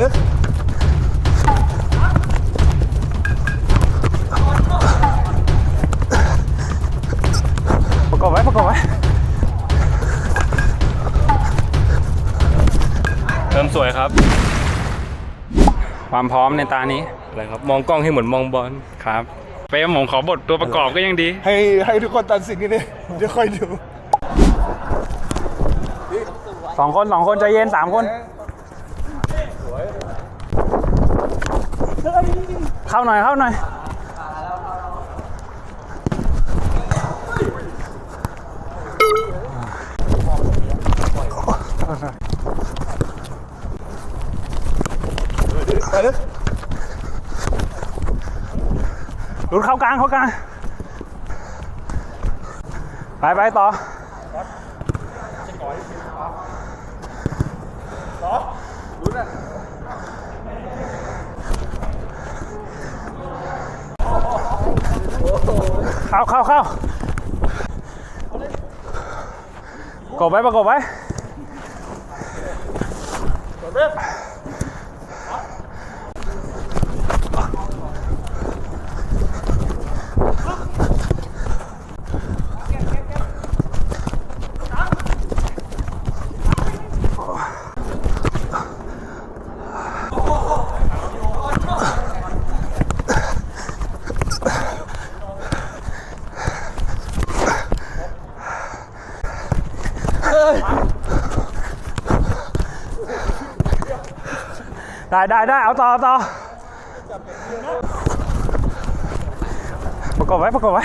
เลยประกอบไว้ประกอบไว้เริ่มสวยครับ ความพร้อมในตานี้อะไรครับ มองกล้องให้เหมือนมองบอลครับเป้ผมขอบทตัวประกอบก็ยังดี ให้ให้ทุกคนตัดสินกันดิเดี๋ยวค่อยดูสองคนสองคนใจเย็นสามคน เข้าหน่อย เข้าหน่อย หลุดเข้ากลาง เข้ากลาง ไปไปต่อ เข้าเข้าเข้ากบไว้ประกบไว้ ได้ได้ได้เอาต่อเอาต่อประกบไว้ประกบไว้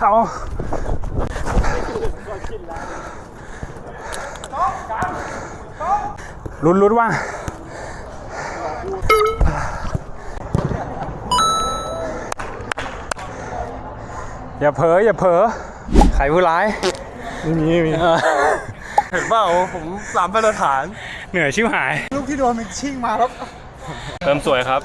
เอาลุ้นลุ้นว่าอย่าเผลออย่าเผลอใครผู้ร้ายไม่มีไม่มีเห็นเปล่าผมสามมาตรฐาน เหนื่อยชิวหาย ลูกที่โดนมันชิ่งมาแล้วเริ่มสวยครับ